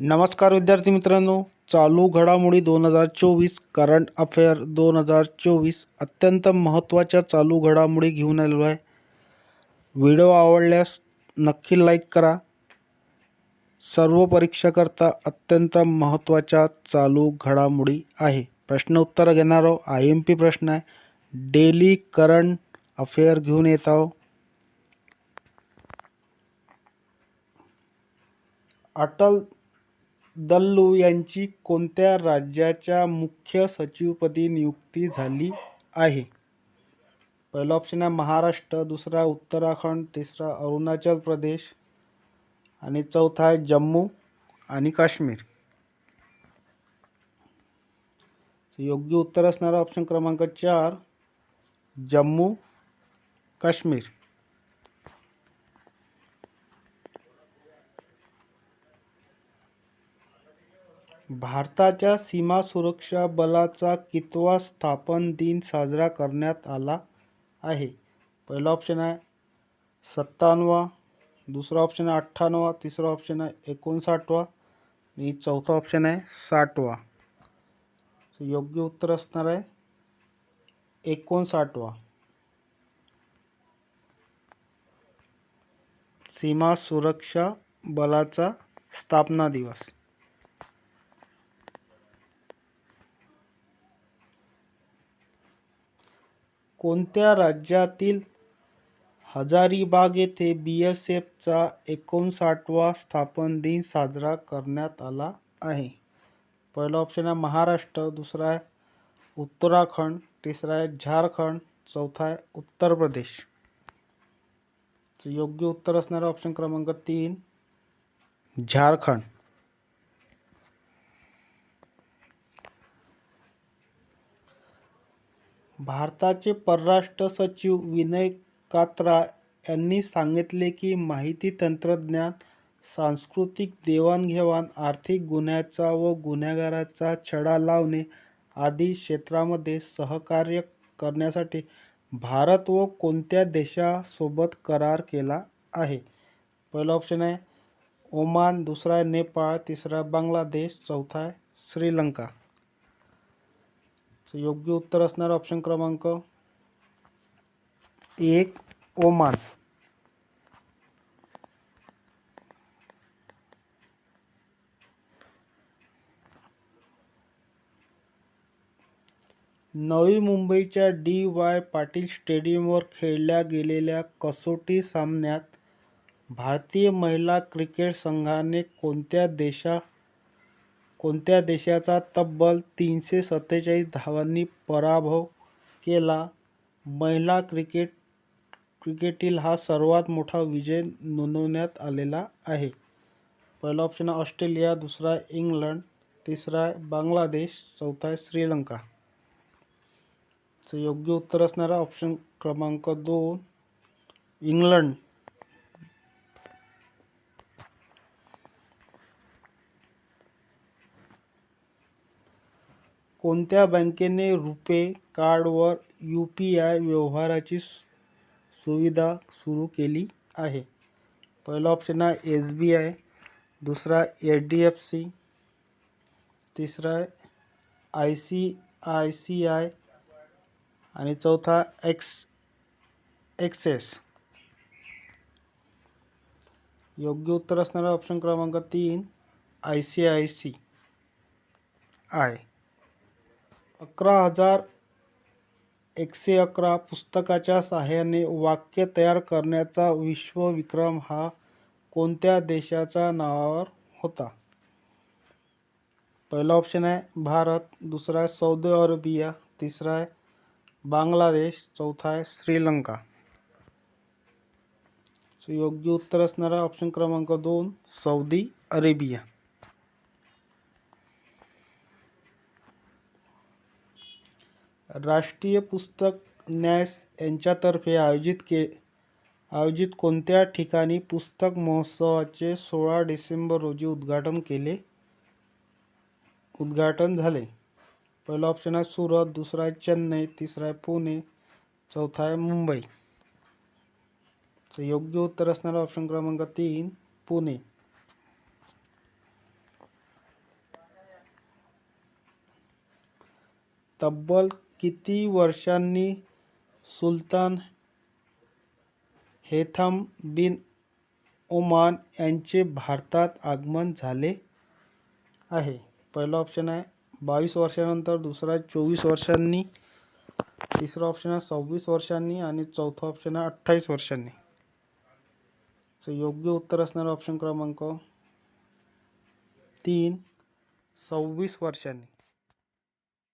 नमस्कार विद्यार्थी मित्रांनो चालू घडामोडी दोन हजार चोवीस करंट अफेअर दोन हजार चोवीस अत्यंत महत्त्वाच्या चालू घडामोडी घेऊन आलेलो आहे. व्हिडिओ आवडल्यास नक्की लाईक करा. सर्व परीक्षाकरता अत्यंत महत्त्वाच्या चालू घडामोडी आहे. प्रश्न उत्तर घेणार आय एम पी प्रश्न आहे. डेली करंट अफेअर घेऊन येत आहो अटल दल्लू यांची कोणत्या राज्याच्या मुख्य सचिवपदी नियुक्ती झाली आहे? पहिला ऑप्शन आहे महाराष्ट्र दुसरा उत्तराखंड तिसरा अरुणाचल प्रदेश आणि चौथा आहे जम्मू आणि काश्मीर. योग्य उत्तर असणारा ऑप्शन क्रमांक चार जम्मू काश्मीर. भारताच्या सीमा सुरक्षा बलाचा कितवा स्थापन दिन साजरा करण्यात आला आहे? पहिला ऑप्शन आहे सत्तावन्नवा दुसरा ऑप्शन आहे अठ्ठावन्नवा तिसरा ऑप्शन आहे एकोणसाठवा आणि चौथा ऑप्शन आहे साठवा. योग्य उत्तर असणार आहे एकोणसाठवा. सीमा सुरक्षा बलाचा स्थापना दिवस. कोणत्या राज्यातील हजारीबाग येथे बी एस एफचा एकोणसाठवा स्थापन दिन साजरा करण्यात आला आहे? पहिला ऑप्शन आहे महाराष्ट्र दुसरा आहे उत्तराखंड तिसरा आहे झारखंड चौथा आहे उत्तर प्रदेश. योग्य उत्तर असणारा ऑप्शन क्रमांक तीन झारखंड. भारताचे परराष्ट्र सचिव विनय कात्रा यांनी सांगितले की माहिती तंत्रज्ञान सांस्कृतिक देवाणघेवाण आर्थिक गुन्ह्याचा व गुन्हेगाराचा छडा लावणे आदी क्षेत्रामध्ये सहकार्य करण्यासाठी भारत व कोणत्या देशासोबत करार केला आहे? पहिला ऑप्शन आहे ओमान दुसरा आहे नेपाळ तिसरा बांगलादेश चौथा आहे श्रीलंका. योग्य उत्तर असणार ऑप्शन क्रमांक एक ओमान. नवी मुंबईच्या डी वाय पाटील स्टेडियमवर खेळल्या गेलेल्या कसोटी सामन्यात भारतीय महिला क्रिकेट संघाने कोणत्या देशा कोणत्या देशाचा तब्बल तीनशे सत्तेचाळीस धावांनी पराभव केला? महिला क्रिकेट क्रिकेटील हा सर्वात मोठा विजय नोंदवण्यात आलेला आहे. पहिला ऑप्शन आहे ऑस्ट्रेलिया दुसरा इंग्लंड तिसरा आहे बांगलादेश चौथा आहे श्रीलंका योग्य उत्तर असणारा ऑप्शन क्रमांक दोन इंग्लंड. कोणत्या बँकेने रुपे कार्डवर यू पी आय व्यवहाराची सु- सुविधा सुरू केली आहे? पहिला ऑप्शन आहे एस बी आय दुसरा एच डी एफ सी तिसरा I C I C I आणि चौथा एक्स एक्सेस. योग्य उत्तर असणारा ऑप्शन क्रमांक तीन I C I C I. अकरा हजार एकशे अकरा पुस्तकाच्या सहाय्याने वाक्य तयार करण्याचा विश्वविक्रम हा कोणत्या देशाच्या नावावर होता? पहिला ऑप्शन आहे भारत दुसरा आहे सौदी अरेबिया तिसरा आहे बांगलादेश चौथा आहे श्रीलंका. योग्य उत्तर असणारा ऑप्शन क्रमांक दोन सौदी अरेबिया. राष्ट्रीय पुस्तक न्यास यांच्यातर्फे आयोजित के आयोजित कोणत्या ठिकाणी पुस्तक महोत्सवाचे सोळा डिसेंबर रोजी उद्घाटन केले? उद्घाटन झाले. पहिला ऑप्शन आहे सुरत दुसरा आहे चेन्नई तिसरा आहे पुणे चौथा आहे मुंबई. योग्य उत्तर असणारा ऑप्शन क्रमांक तीन पुणे. तब्बल किती वर्षांनी सुलतान हेथम बिन ओमान यांचे भारतात आगमन झाले आहे? पहिला ऑप्शन आहे बावीस वर्षानंतर दुसरा आहे चोवीस वर्षांनी तिसरा ऑप्शन आहे सव्वीस वर्षांनी आणि चौथा ऑप्शन आहे अठ्ठावीस वर्षांनी. सो योग्य उत्तर असणारा ऑप्शन क्रमांक तीन सव्वीस वर्षांनी.